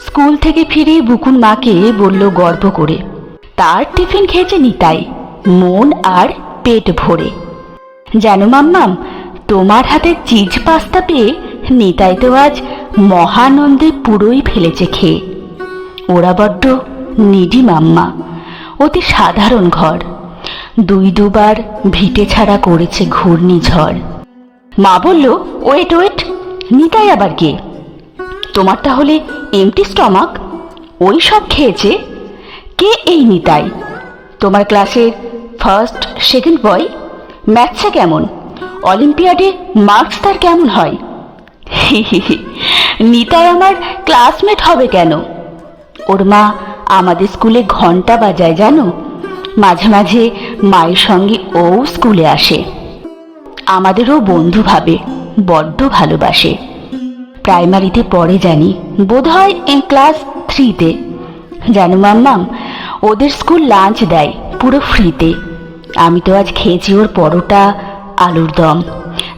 School থেকে ফিরে বুকুন মাকে বলল গর্ব করে। তার টিফিন খেয়েছে নিতাই, মন আর পেট ভরে। জানো মাম্মাম, তোমার হাতে চিজ পাস্তা পেয়ে নিতাই তো আজ মহানন্দে পুরোই ফেলেছে খেয়ে। ওরা বড্ড নিডি মাম্মা, অতি সাধারণ ঘর। দুই দুবার ভিটে ছাড়া করেছে ঘূর্ণিঝড়। মা বলল, ওয়েট ওয়েট, নিতাই আবার কে? তোমার তাহলে এমটি স্টমাক ওই সব খেয়েছে? কে এই নিতাই? তোমার ক্লাসের ফার্স্ট সেকেন্ড বয় ম্যাথসে কেমন? অলিম্পিয়াডে মার্কস তার কেমন হয়? নিতাই আমার ক্লাসমেট হবে কেন? ওর মা আমাদের স্কুলে ঘণ্টা বাজায়, জানো? মাঝে মাঝে মায়ের সঙ্গে ও স্কুলে আসে। আমাদেরও বন্ধু ভাবে, বড্ড ভালোবাসে। প্রাইমারিতে পড়ে জানি। বোধহয় এ ক্লাস থ্রিতে। জানো মাম্মাম, ওদের স্কুল লাঞ্চ দেয়, পুরো ফ্রিতে। আমি তো আজ খেয়েছি ওর পরোটা, আলুর দম।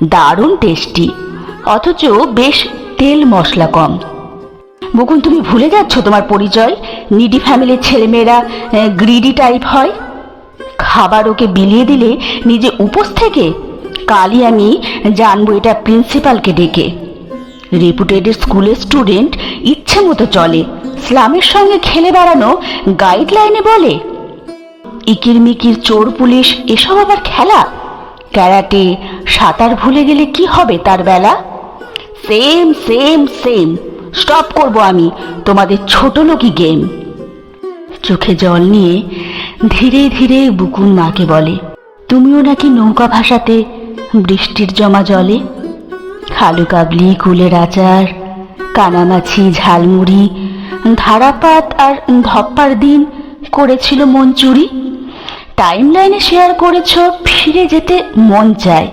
দারুণ টেস্টি। অথচ বেশ তেল মশলা কম। বকুন, তুমি ভুলে যাচ্ছ তোমার পরিচয়? নিডি ফ্যামিলির ছেলেমেয়েরা গ্রিডি টাইপ হয়? খাবার ওকে বিলিয়ে দিলে নিজে উপোস থেকে? কালই আমি জানব এটা প্রিন্সিপালকে ডেকে। রেপুটেডেড স্কুলের স্টুডেন্ট ইচ্ছে মতো চলে। স্লামের সঙ্গে খেলে বেড়ানো গাইডলাইনে বলে। ইকির মিকির, চোর পুলিশ, এসব আবার খেলা? ক্যারাটে, সাঁতার ভুলে গেলে কি হবে তার বেলা? Same same same. স্টপ করব আমি, তোমাদের ছোট লোকই গেম। চোখে জল নিয়ে ধীরে ধীরে বুকুন মাকে বলে, তুমিও নাকি নৌকা ভাসাতে বৃষ্টির জমা জলে? খালু কাবলি, কুলের আচার, কানামাছি, ঝালমুড়ি, ধারাপাত আর ধপ্পার দিন করেছিল মন চুরি। টাইম লাইনে শেয়ার করেছ, ফিরে যেতে মন চায়।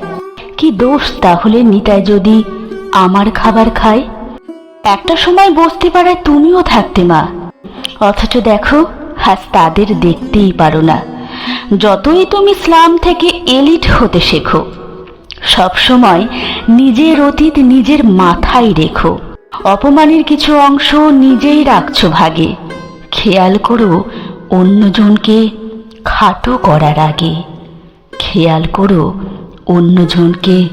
কি দোষ তাহলে নিতায় যদি আমার খাবার খায়? একটা সময় বসতে পারায় তুমিও থাকতে মা। অথচ দেখো, আজ তাদের দেখতেই পারো না। যতই তুমি ইসলাম থেকে এলিট হতে শেখো। সবসময় নিজের অতীত নিজের মাথায় রেখো। অপমানের কিছু অংশ নিজেই রাখছো ভাগে। খেয়াল করো অন্যজনকে খাটো করার আগে। খেয়াল করো অন্যজনকে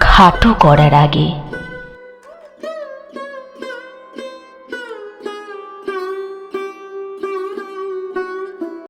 খাটো করার আগে।